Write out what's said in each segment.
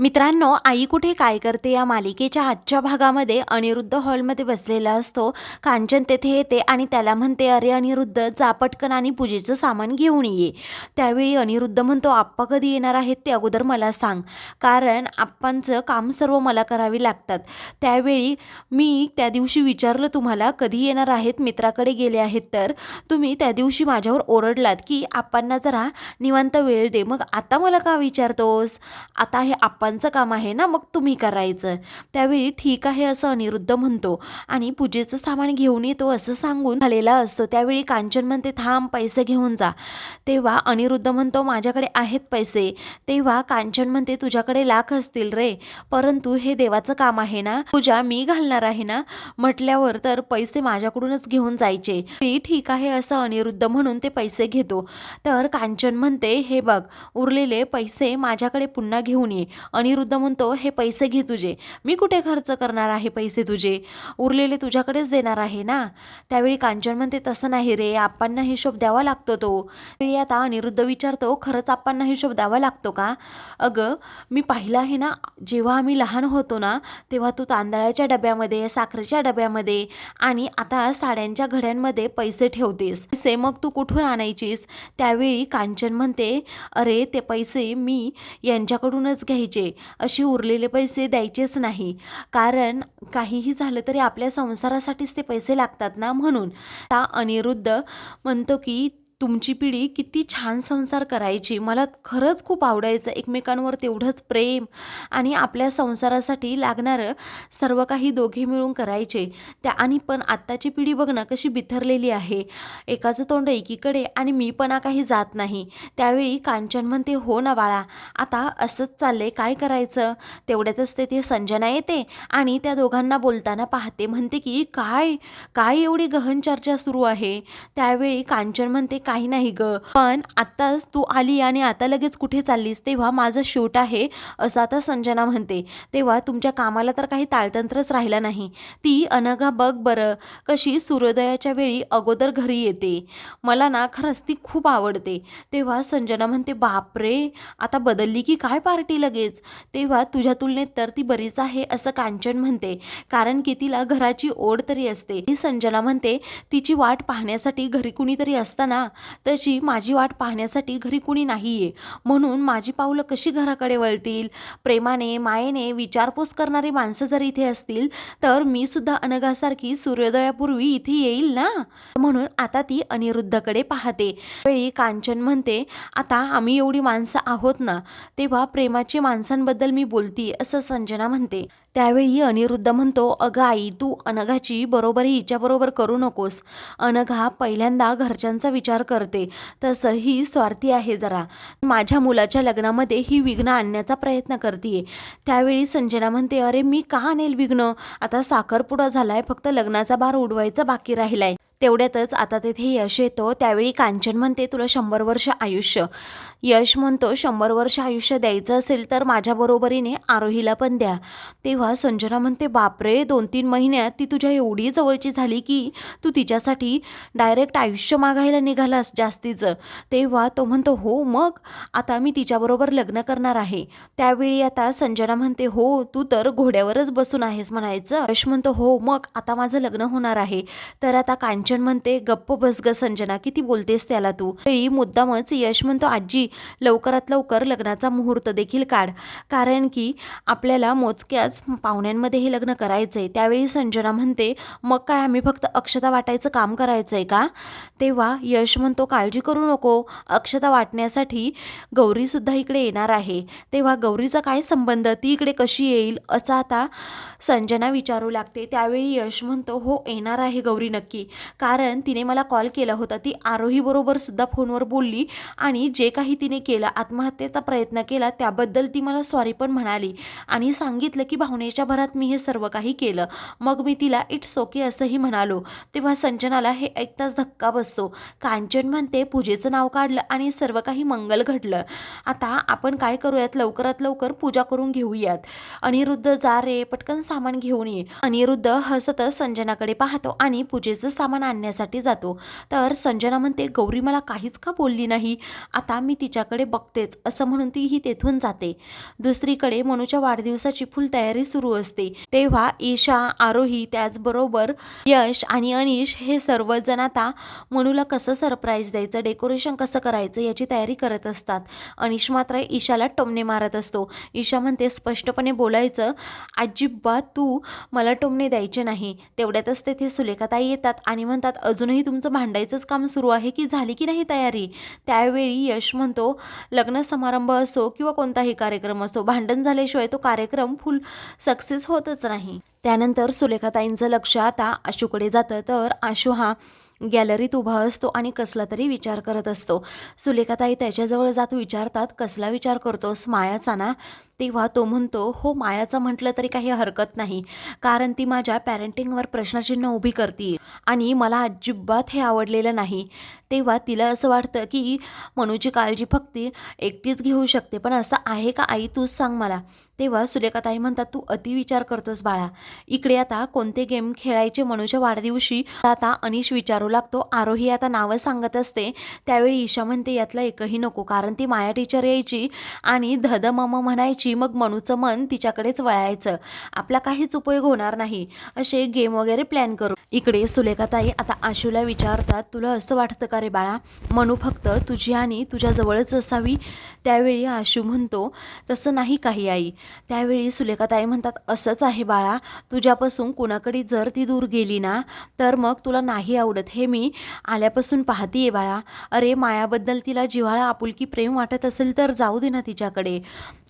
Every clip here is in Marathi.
मित्रांनो आई कुठे काय करते या मालिकेच्या आजच्या भागामध्ये? अनिरुद्ध हॉलमध्ये बसलेला असतो. कांचन तेथे येते आणि त्याला म्हणते अरे अनिरुद्ध जा पटकन आणि पूजेचं सामान घेऊन ये. त्यावेळी अनिरुद्ध म्हणतो आप्पा कधी येणार आहेत ते अगोदर मला सांग. कारण आप्पांचं काम सर्व मला करावी लागतात. त्यावेळी मी त्या दिवशी विचारलं तुम्हाला कधी येणार आहेत? मित्राकडे गेले आहेत तर. तुम्ही त्या दिवशी माझ्यावर ओरडलात की आप्पांना जरा निवांत वेळ दे. मग आता मला का विचारतोस? आता हे आप्पा बाबांचं काम आहे ना मग तुम्ही करायचं. त्यावेळी ठीक आहे असं अनिरुद्ध म्हणतो आणि पूजेचं सामान घेऊन येतो असं सांगून झालेला असतो. त्यावेळी कांचन म्हणते थांब पैसे घेऊन जा. तेव्हा अनिरुद्ध म्हणतो माझ्याकडे आहेत पैसे. तेव्हा कांचन म्हणते तुझ्याकडे लाख असतील रे परंतु हे देवाचं काम आहे ना पूजा मी घालणार आहे ना म्हटल्यावर तर पैसे माझ्याकडूनच घेऊन जायचे. "ती ठीक आहे असं अनिरुद्ध म्हणून ते पैसे घेतो. तर कांचन म्हणते हे बघ उरलेले पैसे माझ्याकडे पुन्हा घेऊन ये. अनिरुद्ध म्हणतो हे पैसे घे तुझे. मी कुठे खर्च करणार आहे पैसे तुझे? उरलेले तुझ्याकडेच देणार आहे ना? त्यावेळी कांचन म्हणते तसं नाही रे आप्पांना हिशोब द्यावा लागतो तो. त्यावेळी आता अनिरुद्ध विचारतो खरंच आप्पांना हिशोब द्यावा लागतो का? अगं मी पाहिलं आहे ना जेव्हा आम्ही लहान होतो ना तेव्हा तू तांदळाच्या डब्यामध्ये साखरेच्या डब्यामध्ये आणि आता साड्यांच्या घड्यांमध्ये पैसे ठेवतेस. पैसे मग तू कुठून आणायचीस? त्यावेळी कांचन म्हणते अरे ते पैसे मी यांच्याकडूनच घ्यायचे. असे उरलेले पैसे द्यायचेच नाही. कारण काहीही झालं तरी आपल्या संसारासाठीच ते पैसे लागतात ना म्हणून. ता अनिरुद्ध म्हणतो की तुमची पिढी किती छान संसार करायची. मला खरंच खूप आवडायचं एकमेकांवर तेवढंच प्रेम आणि आपल्या संसारासाठी लागणारं सर्व काही दोघे मिळून करायचे. त्या आणि पण आत्ताची पिढी बघ ना कशी बिथरलेली आहे. एकाचं तोंड एकीकडे आणि मी मीपणा काही जात नाही. त्यावेळी कांचन म्हणते हो ना बाळा आता असंच चाललंय काय करायचं? तेवढ्यातच ते संजना येते आणि त्या दोघांना बोलताना पाहते म्हणते की काय काय एवढी गहन चर्चा सुरू आहे? त्यावेळी कांचन म्हणते काही नाही ग. पण आत्ताच तू आली आणि आता लगेच कुठे चाललीस? तेव्हा माझं शूट आहे असं आता संजना म्हणते. तेव्हा तुमच्या कामाला तर काही ताळतंत्रच राहिला नाही. ती अनघा बघ बरं कशी सूर्योदयाच्या वेळी अगोदर घरी येते. मला ना खरंच ती खूप आवडते. तेव्हा संजना म्हणते बापरे! आता बदलली की काय पार्टी लगेच? तेव्हा तुझ्या तुलनेत तर ती बरीच आहे असं कांचन म्हणते. कारण की तिला घराची ओढ तरी असते. ही संजना म्हणते तिची वाट पाहण्यासाठी घरी कुणीतरी असताना तशी माझी वाट पाहण्यासाठी घरी कुणी नाहीये. म्हणून माझी पावलं कशी घराकडे वळतील? प्रेमाने मायेने विचारपूस करणारी माणसं जर इथे असतील तर मी सुद्धा अनघासारखी सूर्योदयापूर्वी इथे येईल ना? म्हणून आता ती अनिरुद्धकडे पाहते. वेळी कांचन म्हणते आता आम्ही एवढी माणसं आहोत ना तेव्हा प्रेमाची माणसांबद्दल मी बोलती असं संजना म्हणते. त्यावेळी अनिरुद्ध म्हणतो अगं आई तू अनघाची बरोबरी हिच्याबरोबर करू नकोस. अनघा पहिल्यांदा घरच्यांचा विचार करते. तसं ही स्वार्थी आहे जरा. माझ्या मुलाच्या लग्नामध्ये ही विघ्न आणण्याचा प्रयत्न करते त्यावेळी संजना म्हणते अरे मी का आणेल विघ्न? आता साखरपुडा झालाय फक्त लग्नाचा भार उडवायचा बाकी राहिलाय. तेवढ्यातच आता तेथे यश येतो. त्यावेळी कांचन म्हणते तुला शंभर वर्ष आयुष्य. यश म्हणतो शंभर वर्ष आयुष्य द्यायचं असेल तर माझ्या बरोबरीने आरोहीला पण द्या. तेव्हा संजना म्हणते बापरे दोन तीन महिन्यात ती तुझ्या एवढी जवळची झाली की तू तिच्यासाठी डायरेक्ट आयुष्य मागायला निघालास जास्तीचं. तेव्हा तो म्हणतो हो मग? आता मी तिच्याबरोबर लग्न करणार आहे. त्यावेळी आता संजना म्हणते हो तू तर घोड्यावरच बसून आहेस म्हणायचं. यश म्हणतो हो मग? आता माझं लग्न होणार आहे. तर आता कांचन म्हणते गप्प बस ग संजना किती बोलतेस त्याला तू वेळी मुद्दामच यश म्हणतो आजी लवकरात लवकर लग्नाचा मुहूर्त देखील काढ. कारण की आपल्याला मोजक्याच पाहुण्यांमध्ये हे लग्न करायचं आहे त्यावेळी संजना म्हणते मग काय आम्ही फक्त अक्षता वाटायचं काम करायचं आहे का तेव्हा यश म्हणतो काळजी करू नको. अक्षता वाटण्यासाठी गौरीसुद्धा इकडे येणार आहे. तेव्हा गौरीचा काय संबंध? ती इकडे कशी येईल असं आता संजना विचारू लागते. त्यावेळी यश म्हणतो हो येणार आहे गौरी नक्की. कारण तिने मला कॉल केला होता. ती आरोहीबरोबर सुद्धा फोनवर बोलली आणि जे काही तिने केलं आत्महत्येचा प्रयत्न केला त्याबद्दल ती मला सॉरी पण म्हणाली आणि सांगितलं की भावनेच्या भरात मी हे सर्व काही केलं. मग मी तिला इट्स ओके असंही म्हणालो. तेव्हा संजनाला हे ऐकताच धक्का बसतो. कांचन म्हणते पूजेचं नाव काढलं आणि सर्व काही मंगल घडलं. आता आपण काय करूयात? लवकरात लवकर पूजा करून घेऊयात. अनिरुद्ध जा रे पटकन सामान घेऊन ये. अनिरुद्ध हसतच संजनाकडे पाहतो आणि पूजेचं सामान आणण्यासाठी जातो. तर संजना म्हणते गौरी मला काहीच का बोलली नाही? आता मी तिच्याकडे बघतेच. असं म्हणून तीही तेथून जाते. दुसरीकडे मनूच्या वाढदिवसाची फुल तयारी सुरू असते. तेव्हा ईशा आरोही त्याचबरोबर यश आणि अनिश हे सर्वजण आता मनूला कसं सरप्राईज द्यायचं डेकोरेशन कसं करायचं याची तयारी करत असतात. अनिश मात्र ईशाला टोमणे मारत असतो. ईशा म्हणते स्पष्टपणे बोलायचं अजिबात तू मला टोमणे द्यायचे नाही. तेवढ्यातच तेथे सुलेखाताई येतात आणि म्हणतात अजूनही तुमचं भांडायचंच काम सुरू आहे की झाली की नाही तयारी? त्यावेळी यश म्हणतो लग्न समारंभ असो किंवा कोणताही कार्यक्रम असो भांडण झाल्याशिवाय तो कार्यक्रम फुल सक्सेस होतच नाही. त्यानंतर सुलेखाताईंचं लक्ष आता आशूकडे जातं तर आशू हा गॅलरीत उभा असतो आणि कसला तरी विचार करत असतो. सुलेखाताई त्याच्याजवळ जात विचारतात कसला विचार करतोस? मायाचा ना? तेव्हा तो म्हणतो हो मायाचं म्हटलं तरी काही हरकत नाही. कारण ती माझ्या पॅरेंटिंगवर प्रश्नचिन्ह उभी करते आणि मला अजिबात हे आवडलेलं नाही. तेव्हा तिला असं वाटतं की मनूची काळजी फक्त एकटीच घेऊ शकते. पण असं आहे का आई? तूच सांग मला. तेव्हा सुलेखाताई म्हणतात तू अति विचार करतोस बाळा. इकडे आता कोणते गेम खेळायचे मनूच्या वाढदिवशी? आता अनिश विचारू लागतो. आरोही आता नावं सांगत असते. त्यावेळी ईशा म्हणते यातलं एकही नको. कारण ती माया टीचर यायची आणि धद मम म्हणायची मग मनूचं मन तिच्याकडेच वळायचं. आपला काहीच उपयोग होणार नाही. असे गेम वगैरे प्लॅन करू. इकडे सुलेखाताई आता आशूला विचारतात तुला असं वाटतं का रे बाळा? मनू फक्त तुझी आणि तुझ्या जवळच असावी. त्यावेळी आशू म्हणतो तसं नाही काही आई. त्यावेळी सुलेखाताई म्हणतात असंच आहे बाळा. तुझ्यापासून कुणाकडे जर ती दूर गेली ना तर मग तुला नाही आवडत हे मी आल्यापासून पाहतीये बाळा. अरे मायाबद्दल तिला जिव्हाळा आपुलकी प्रेम वाटत असेल तर जाऊ दे ना तिच्याकडे.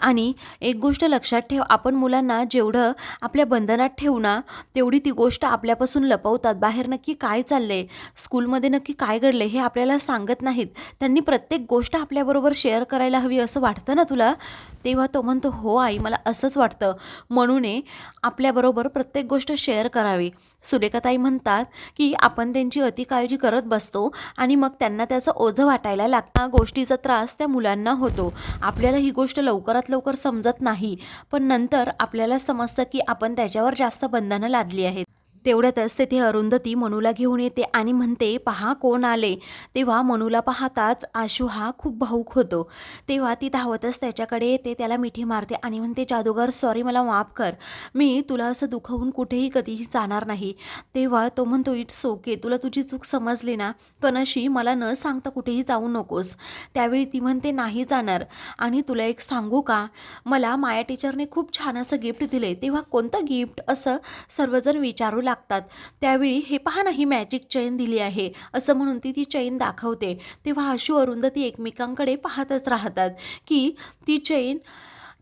आणि एक गोष्ट लक्षात ठेव आपण मुलांना जेवढं आपल्या बंधनात ठेवू ना तेवढी ती गोष्ट आपल्यापासून लपवतात. बाहेर नक्की काय चाललंय स्कूलमध्ये नक्की काय घडलंय हे आपल्याला सांगत नाहीत. त्यांनी प्रत्येक गोष्ट आपल्याबरोबर शेअर करायला हवी असं वाटतं ना तुला? तेव्हा तो म्हणतो हो आई मला असंच वाटतं. म्हणून आपल्याबरोबर प्रत्येक गोष्ट शेअर करावी. सुरेखाताई म्हणतात की आपण त्यांची अति काळजी करत बसतो आणि मग त्यांना त्याचं ओझं वाटायला लागतं. गोष्टीचा त्रास त्या मुलांना होतो. आपल्याला ही गोष्ट लवकरात लवकर समजत नाही. पण नंतर आपल्याला समजतं की आपण त्याच्यावर जास्त बंधनं लादली आहेत. तेवढ्यातच तेथे अरुंधती मनूला घेऊन येते आणि म्हणते पहा कोण आले. तेव्हा मनूला पाहताच आशू हा खूप भाऊक होतो. तेव्हा ती धावतच त्याच्याकडे येते त्याला मिठी मारते आणि म्हणते जादूगर सॉरी मला माफ कर. मी तुला असं दुखवून कुठेही कधीही जाणार नाही. तेव्हा तो म्हणतो इट्स ओके तुला तुझी चूक समजली ना पण अशी मला न सांगता कुठेही जाऊ नकोस. त्यावेळी ती म्हणते नाही जाणार. आणि तुला एक सांगू का? मला माया टीचरने खूप छान असं गिफ्ट दिले तेव्हा कोणतं गिफ्ट असं सर्वजण विचारू लागतात. त्यावेळी हे पहा ना ही मॅजिक चैन दिली आहे. असं म्हणून ती ती चैन दाखवते. तेव्हा आशू अरुंधती एकमेकांकडे पाहतच राहतात की ती चैन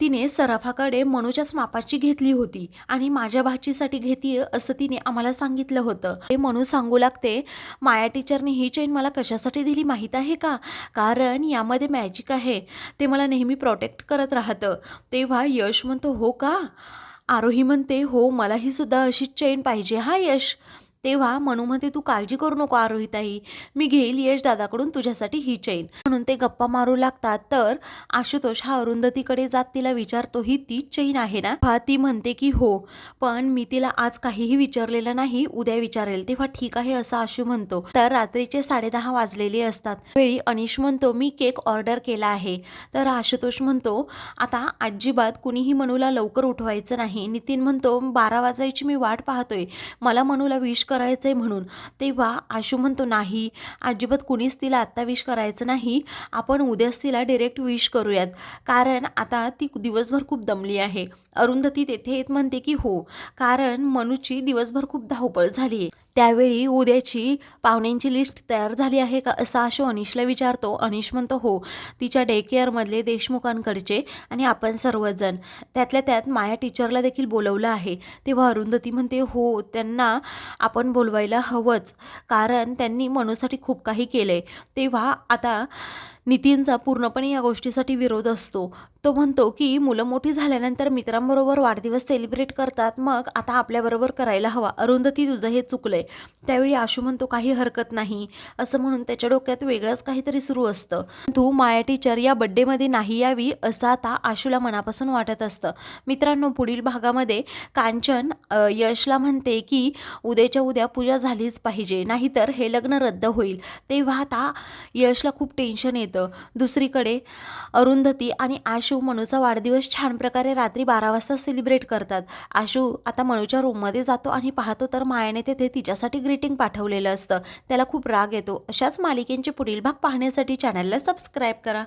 तिने सराफाकडे मनूच्याच मापाची घेतली होती आणि माझ्या भाचीसाठी घेतीय असं तिने आम्हाला सांगितलं होतं. हे मनू सांगू लागते माया टीचरने ही चेन मला कशासाठी दिली माहीत आहे का? कारण यामध्ये मॅजिक आहे. ते मला नेहमी प्रोटेक्ट करत राहतं. तेव्हा यश म्हणतो हो का? आरोही म्हणते हो मलाही सुद्धा अशीच चेन पाहिजे. हा यश तेव्हा मनूमध्ये तू काळजी करू नको आरोहिताई. मी घेईल यश दादाकडून तुझ्यासाठी ही चैन. म्हणून ते गप्पा मारू लागतात. तर आशुतोष हा अरुंधतीकडे जात तिला विचारतो ही तीच चैन आहे ना? हा ती म्हणते की हो पण मी तिला आज काहीही विचारलेलं नाही उद्या विचारेल. तेव्हा ठीक आहे असं आशू म्हणतो. तर रात्रीचे साडेदहा वाजलेले असतात. वेळी अनिश म्हणतो मी केक ऑर्डर केला आहे. तर आशुतोष म्हणतो आता अजिबात कुणीही मनूला लवकर उठवायचं नाही. नितीन म्हणतो बारा वाजायची मी वाट पाहतोय. मला मनूला विश करायचं आहे म्हणून. तेव्हा आशू म्हणतो नाही अजिबात कुणीच तिला आत्ता विश करायचं नाही. आपण उद्याच तिला डिरेक्ट विश करूयात. कारण आता ती दिवसभर खूप दमली आहे. अरुंधती तेथे येत म्हणते की हो. कारण मनूची दिवसभर खूप धावपळ झाली आहे त्यावेळी उद्याची पाहुण्यांची लिस्ट तयार झाली आहे का असा अशो अनिशला विचारतो. अनिश म्हणतो हो तिच्या डे केअरमधले देशमुखांकडचे आणि आपण सर्वजण. त्यातल्या त्यात माया टीचरला देखील बोलवलं आहे. तेव्हा अरुंधती म्हणते हो त्यांना आपण बोलवायला हवंच कारण त्यांनी मनूसाठी खूप काही केलं आहे तेव्हा आता नितीनचा पूर्णपणे या गोष्टीसाठी विरोध असतो. तो म्हणतो की मुलं मोठी झाल्यानंतर मित्रांबरोबर वाढदिवस सेलिब्रेट करतात. मग आता आपल्याबरोबर करायला हवा. अरुंधती तुझं हे चुकलंय. त्यावेळी आशू म्हणतो काही हरकत नाही. असं म्हणून त्याच्या डोक्यात वेगळंच काहीतरी सुरू असतं. तू माया टीचर या बड्डेमध्ये नाही यावी असं आता आशूला मनापासून वाटत असतं. मित्रांनो पुढील भागामध्ये कांचन यशला म्हणते की उद्याच्या उद्या पूजा झालीच पाहिजे नाहीतर हे लग्न रद्द होईल. तेव्हा आता यशला खूप टेन्शन येतं. दुसरीकडे अरुंधती आणि आशू मनूचा वाढदिवस छान प्रकारे रात्री बारा वाजता सेलिब्रेट करतात. आशू आता मनूच्या रूममध्ये जातो आणि पाहतो तर मायाने तेथे तिच्यासाठी ग्रीटिंग पाठवलेलं असतं. त्याला खूप राग येतो. अशाच मालिकेंचे पुढील भाग पाहण्यासाठी चॅनलला सबस्क्राईब करा.